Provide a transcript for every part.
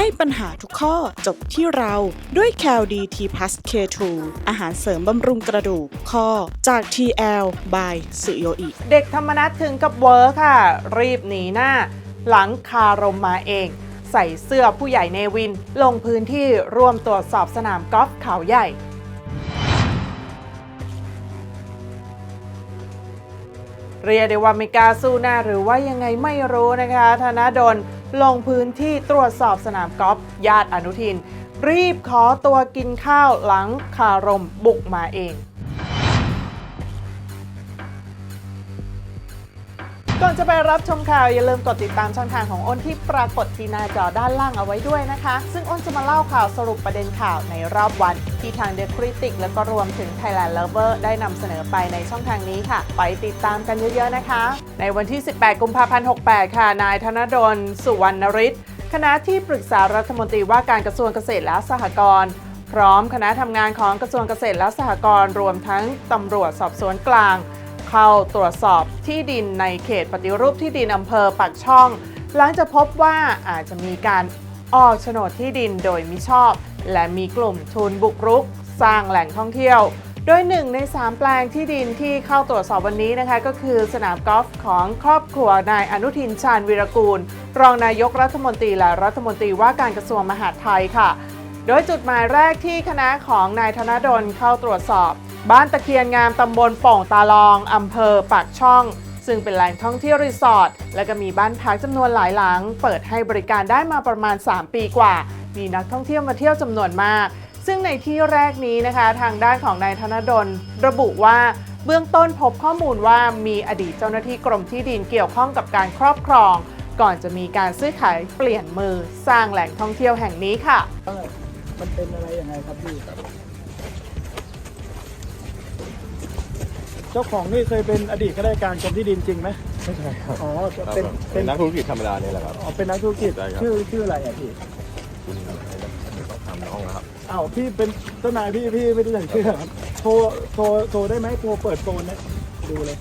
ให้ปัญหาทุกข้อจบที่เราด้วย c a l d t p l u s K2 อาหารเสริมบำรุงกระดูกข้อจาก TL by สุโยอิ เด็กธรรมนัตถึงกับเวอร์ค่ะ รีบหนีหน้า หลังคารมมาเอง ใส่เสื้อผู้ใหญ่เนวิน ลงพื้นที่ร่วมตรวจสอบสนามกอล์ฟเขาใหญ่เรียกได้ว่าไม่กล้าสู้หน้าหรือว่ายังไงไม่รู้นะคะ ธนาดล ลงพื้นที่ตรวจสอบสนามกอล์ฟญาติอนุทิน รีบขอตัวกินข้าวหลังคารมบุกมาเอง ก่อนจะไปรับชมข่าวอย่าลืมกดติดตามช่องทางของอ้นที่ปรากฏที่หน้าจอด้านล่างเอาไว้ด้วยนะคะ ซึ่งอ้นจะมาเล่าข่าวสรุปประเด็นข่าวในรอบวัน ที่ทาง The Critic และก็รวมถึง Thailand Lover ได้นำเสนอไปในช่องทางนี้ค่ะ ไปติดตามกันเยอะๆนะคะ ในวันที่ 18 กุมภาพันธ์ 68 ค่ะ นายธนดล สุวรรณฤทธิ์คณะที่ปรึกษารัฐมนตรีว่าการกระทรวงเกษตรและสหกรณ์พร้อมคณะทำงานของกระทรวงเกษตรและสหกรณ์รวมทั้งตำรวจสอบสวนกลาง เข้าตรวจสอบที่ดินในเขตปฏิรูปที่ดินอำเภอปากช่อง หลังจากพบว่าอาจจะมีการออกโฉนดที่ดินโดยมิชอบ และมีกลุ่มทุนบุกรุก สร้างแหล่งท่องเที่ยว โดยหนึ่งใน 3 แปลงที่ดินที่เข้าตรวจสอบวันนี้นะคะ ก็คือสนามกอล์ฟของครอบครัวนายอนุทินชาญวีรกูล รองนายกรัฐมนตรีและรัฐมนตรีว่าการกระทรวงมหาดไทยค่ะ โดยจุดหมายแรกที่คณะของนายธนดลเข้าตรวจสอบ บ้านตะเคียนงามตำบลโป่งตาลองอำเภอปากช่อง ซึ่งเป็นแหล่งท่องเที่ยวรีสอร์ทและก็มีบ้านพักจำนวนหลายหลัง เปิดให้บริการได้มาประมาณ 3 ปีกว่า มีนักท่องเที่ยวมาเที่ยวจำนวนมาก ซึ่งในที่แรกนี้นะคะทางด้านของนายธนดล ระบุว่าเบื้องต้นพบข้อมูลว่ามีอดีตเจ้าหน้าที่กรมที่ดินเกี่ยวข้องกับการครอบครอง ก่อนจะมีการซื้อขายเปลี่ยนมือสร้างแหล่งท่องเที่ยวแห่งนี้ค่ะ มันเป็นอะไรยังไงครับพี่ จ้าของนี่เคยเป็นอดีตข้าราชการกรมที่ดินจริงไหมไม่ใช่ครับอ๋อครับเป็นผมเป็เป็นนนักธุรกิจธรรมดาเนี่ยแหละครับ อ๋อเป็นนักธุรกิจใช่ครับ ชื่อชื่ออะไรอะพี่คุณอะไรนะต้องทำน้องนะครับอ้าวพี่เป็นเจ้านายพี่พี่ไม่ได้ใส่ชื่อครับโทรโทรโทรได้ไหมโทรเปิดโฟนนะดูเลย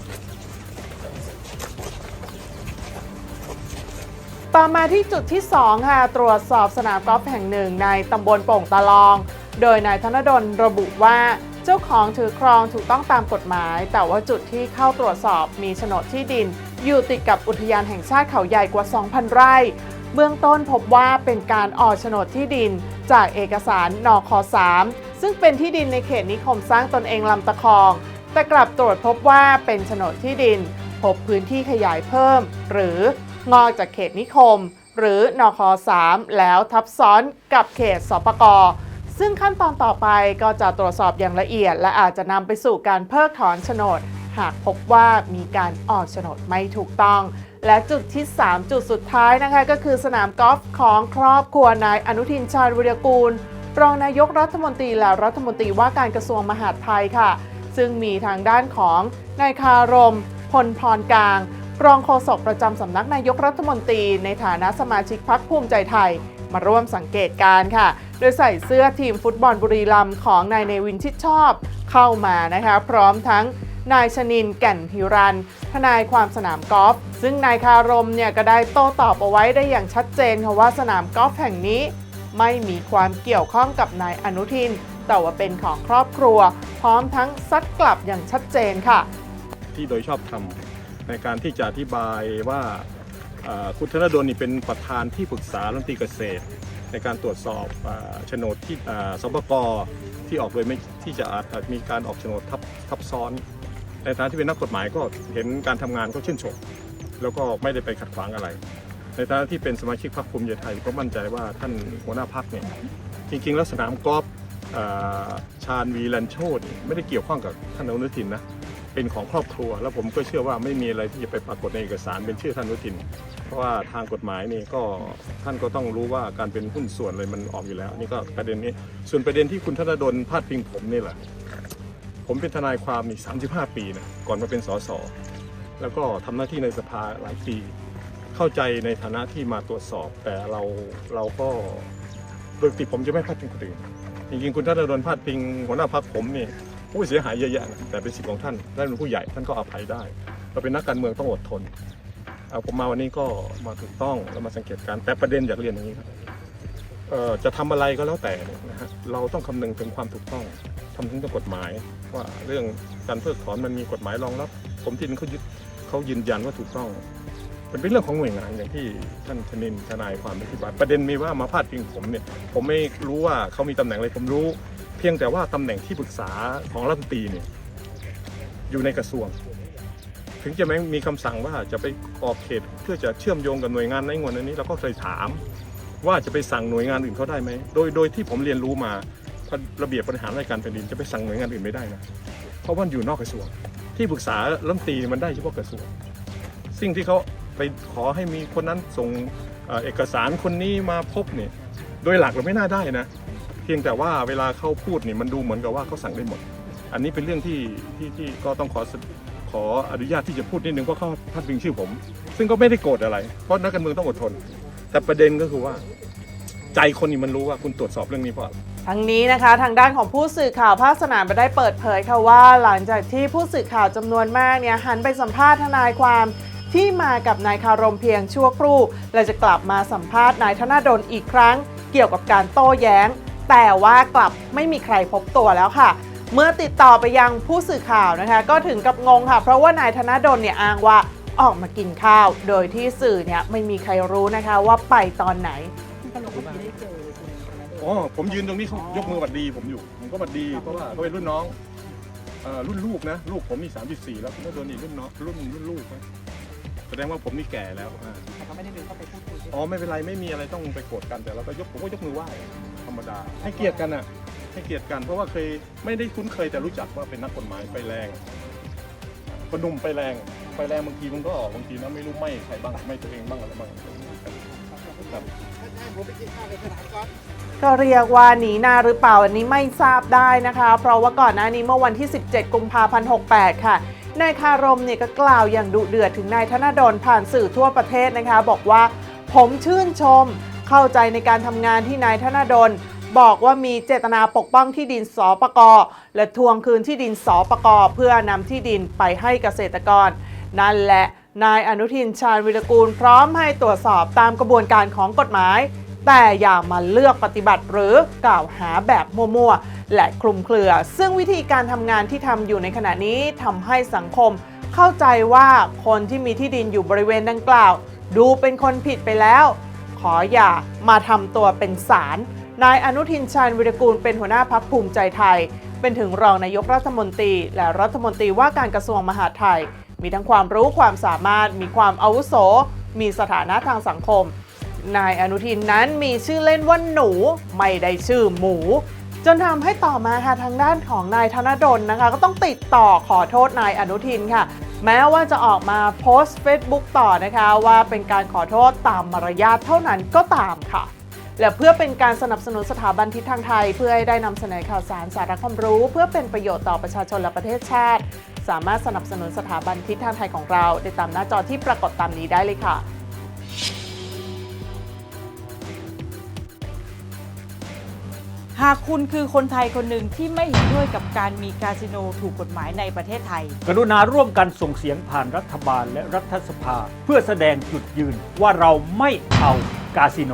ต่อมาที่จุดที่ 2 ค่ะ ตรวจสอบสนามกอล์ฟแห่งหนึ่งในตำบลโป่งตะลอง โดยนายธนดลระบุว่า เจ้าของถือครองถูกต้องตามกฎหมาย แต่ว่าจุดที่เข้าตรวจสอบมีโฉนดที่ดิน อยู่ติดกับอุทยานแห่งชาติเขาใหญ่กว่า 2,000 ไร่ เบื้องต้นพบว่าเป็นการออกโฉนดที่ดิน จากเอกสารนค3ซึ่งเป็นที่ดินในเขตนิคมสร้างตนเองลำตะคอง แต่กลับตรวจพบว่าเป็นโฉนดที่ดิน พบพื้นที่ขยายเพิ่ม หรืองอกจากเขตนิคม หรือนค3แล้วทับซ้อนกับเขตสปก ซึ่งขั้นตอนต่อไปก็จะตรวจสอบอย่างละเอียด และอาจจะนำไปสู่การเพิกถอนโฉนด หากพบว่ามีการออกโฉนดไม่ถูกต้อง และจุดที่ 3 จุดสุดท้ายนะคะ ก็คือสนามกอล์ฟของครอบครัวนายอนุทินชาญวิรกูล รองนายกรัฐมนตรีและรัฐมนตรีว่าการกระทรวงมหาดไทยค่ะ ซึ่งมีทางด้านของนายคารมพลพรกลางรองโฆษกประจำสำนักนายกรัฐมนตรี ในฐานะสมาชิกพักภูมิใจไทย มาร่วมสังเกตการค่ะ โดยใส่เสื้อทีมฟุตบอลบุรีรัมย์ของนายเนวินชิดชอบเข้ามานะคะพร้อมทั้งนายชนินแก่นพิรันทนายความสนามกอล์ฟซึ่งนายคารมเนี่ยก็ได้โต้ตอบเอาไว้ได้อย่างชัดเจนค่ะว่าสนามกอล์ฟแห่งนี้ ไม่มีความเกี่ยวข้องกับนายอนุทิน แต่ว่าเป็นของครอบครัว พร้อมทั้งซัดกลับอย่างชัดเจนค่ะ ที่โดยชอบทำในการที่จะอธิบายว่า คุณธนดลนี่เป็นประธานที่ปรึกษารัฐมนตรีเกษตร ในการตรวจสอบโฉนดที่เอ่อสปกที่ออกโดยไม่ที่จะอาจมีการออกโฉนดทับทับซ้อนในฐานะที่เป็นนักกฎหมายก็เห็นการทำงานก็ชื่นชมแล้วก็ไม่ได้ไปขัดขวางอะไร ในฐานะที่เป็นสมาชิกพรรคภูมิใจไทยก็มั่นใจว่าท่านหัวหน้าพรรคเนี่ยจริงๆ แล้วสนามกอล์ฟชาญวีแลนโชนี่ไม่ได้เกี่ยวข้องกับท่านอนุทินนะเป็นของครอบครัว แล้วผมก็เชื่อว่าไม่มีอะไรที่จะไปปรากฏในเอกสารเป็นชื่อท่านอนุทิน เพราะว่าทางกฎหมายนี่ก็ท่านก็ต้องรู้ว่าการเป็นหุ้นส่วนเลยมันออกอยู่แล้วนี่ก็ประเด็นนี้ ส่วนประเด็นที่คุณธนดลพาดพิงผมนี่แหละ ผมเป็นทนายความนี่35 ปีนะก่อนมาเป็นสสแล้วก็ทำหน้าที่ในสภาหลายปี เข้าใจในฐานะที่มาตรวจสอบ แต่เราเราก็โดยปกติผมจะไม่พาดพิงคนอื่นจริงๆคุณธนดลพาดพิงหัวหน้าพรรคผมนี่ผู้เสียหายเยอะแยะนะแต่เป็นสิทธิ์ของท่านท่านเป็นผู้ใหญ่ท่านก็อภัยได้ เราเป็นนักการเมืองต้องอดทน เอาผมมาวันนี้ก็มาถูกต้องแล้วมาสังเกตการแต่ประเด็นอยากเรียนอย่างนี้ครับจะทำอะไรก็แล้วแต่นะฮะเราต้องคำนึงถึงความถูกต้องทำถึงกับกฎหมาย ว่าเรื่องการเพิกถอนมันมีกฎหมายรองรับกรมที่นเขายึดเขายืนยันว่าถูกต้องมันเป็นเรื่องของหน่วยงานอย่างที่ท่านชนินทนายความอธิบายประเด็นมีว่ามาพาดพิงผมเนี่ยผมไม่รู้ว่าเขามีตำแหน่งอะไรผมรู้ เพียงแต่ว่าตำแหน่งที่ปรึกษาของรัฐมนตรีเนี่ยอยู่ในกระทรวง ถึงจะไม่มีคำสั่งว่าจะไปขอบเขตเพื่อจะเชื่อมโยงกับหน่วยงานในงวดนี้เราก็เคยถาม ว่าจะไปสั่งหน่วยงานอื่นเขาได้ไหมโดยโดยที่ผมเรียนรู้มาระเบียบบริหารราชการแผ่นดินจะไปสั่งหน่วยงานอื่นไม่ได้นะเพราะว่าอยู่นอกกระทรวง ที่ปรึกษารัฐมนตรีมันได้เฉพาะกระทรวงสิ่งที่เขาไปขอให้มีคนนั้นส่งเอกสารคนนี้มาพบเนี่ยโดยหลักเราไม่น่าได้นะ เพียงแต่ว่าเวลาเขาพูดเนี่ยมันดูเหมือนกับว่าเขาสั่งได้หมด อันนี้เป็นเรื่องที่ที่ที่ก็ต้องขอ ออนุญาตที่จะพูดนิดนึงเพราะเขาพาดพิงชื่อผม ซึ่งก็ไม่ได้โกรธอะไร เพราะนักการเมืองต้องอดทน แต่ประเด็นก็คือว่า ใจคนนี่มันรู้ว่าคุณตรวจสอบเรื่องนี้เพราะอะไร ทั้งนี้นะคะทางด้านของผู้สื่อข่าวภาคสนามได้เปิดเผยค่ะว่า หลังจากที่ผู้สื่อข่าวจำนวนมากเนี่ยหันไปสัมภาษณ์ทนายความที่มากับนายคารมเพียงชั่วครู่และจะกลับมาสัมภาษณ์นายธนาดลอีกครั้ง เกี่ยวกับการโต้แย้ง แต่ว่ากลับไม่มีใครพบตัวแล้วค่ะ เมื่อติดต่อไปยังผู้สื่อข่าวนะคะ ก็ถึงกับงงค่ะ เพราะว่านายธนาดลเนี่ยอ้างว่าออกมากินข้าว โดยที่สื่อเนี่ยไม่มีใครรู้นะคะว่าไปตอนไหน อ๋อผมยืนตรงนี้เขายกมือหวัดดีผมอยู่ ผมก็หวัดดีเพราะว่าเขาเป็นรุ่นน้องเอ่อรุ่นลูกนะ ลูกผมมี34 แล้วแล้วโดนอีกรุ่นน้องรุ่นรุ่นลูกนะแสดงว่าผมนี่แก่แล้วอ่าอ๋อไม่เป็นไรไม่มีอะไรต้องไปโกรธกันแต่เราก็ยกผมก็ยกมือไหว้ธรรมดาให้เกียรติกันอะ ให้เกียรติกัน เพราะว่าเคยไม่ได้คุ้นเคยแต่รู้จักว่าเป็นนักกฎหมายไฟแรงคนนุ่มไฟแรงไฟแรงบางทีมันก็ออกบางทีนะไม่รู้ไหมใครบ้างไม่ตัวเองบ้างอะไรบ้างครับก็เรียกว่าหนีหน้าหรือเปล่าอันนี้ไม่ทราบได้นะคะ เพราะว่าก่อนหน้านี้เมื่อวันที่ 17 กุมภาพันธ์ 68 ค่ะนายคารมเนี่ยก็กล่าวอย่างดุเดือดถึงนายธนดลผ่านสื่อทั่วประเทศนะคะ บอกว่าผมชื่นชมเข้าใจในการทำงานที่นายธนดล บอกว่ามีเจตนาปกป้องที่ดินสปกและทวงคืนที่ดินสปกเพื่อนำที่ดินไปให้เกษตรกร นั่นแหละนายอนุทินชาญวิรกูลพร้อมให้ตรวจสอบตามกระบวนการของกฎหมาย แต่อย่ามาเลือกปฏิบัติหรือกล่าวหาแบบมั่วๆ และคลุมเครือ ซึ่งวิธีการทำงานที่ทำอยู่ในขณะนี้ทำให้สังคม เข้าใจว่าคนที่มีที่ดินอยู่บริเวณดังกล่าว ดูเป็นคนผิดไปแล้ว ขออย่ามาทำตัวเป็นสาร นายอนุทินชาญวิรกูลเป็นหัวหน้าพักภูมิใจไทย เป็นถึงรองนายกรัฐมนตรี และรัฐมนตรีว่าการกระทรวงมหาดไทย มีทั้งความรู้ความสามารถ มีความอาวุโส มีสถานะทางสังคม นายอนุทินนั้นมีชื่อเล่นว่าหนู ไม่ได้ชื่อหมู จนทำให้ต่อมาค่ะทางด้านของนายธนดลนะคะ ก็ต้องติดต่อขอโทษนายอนุทินค่ะ แม้ว่าจะออกมาโพสต์ Facebook ต่อนะคะว่าเป็นการขอโทษตามมารยาทเท่านั้นก็ตามค่ะ และเพื่อเป็นการสนับสนุนสถาบันทิศทางไทย เพื่อให้ได้นำเสนอข่าวสารสาระความรู้ เพื่อเป็นประโยชน์ต่อประชาชนและประเทศชาติ สามารถสนับสนุนสถาบันทิศทางไทยของเราได้ตามหน้าจอที่ปรากฏตามนี้ได้เลยค่ะหากคุณคือคนไทยคนหนึ่งที่ไม่เห็นด้วยกับการมีคาสิโนถูกกฎหมายในประเทศไทย กรุณาร่วมกันส่งเสียงผ่านรัฐบาลและรัฐสภา เพื่อแสดงจุดยืนว่าเราไม่เอากาสิโน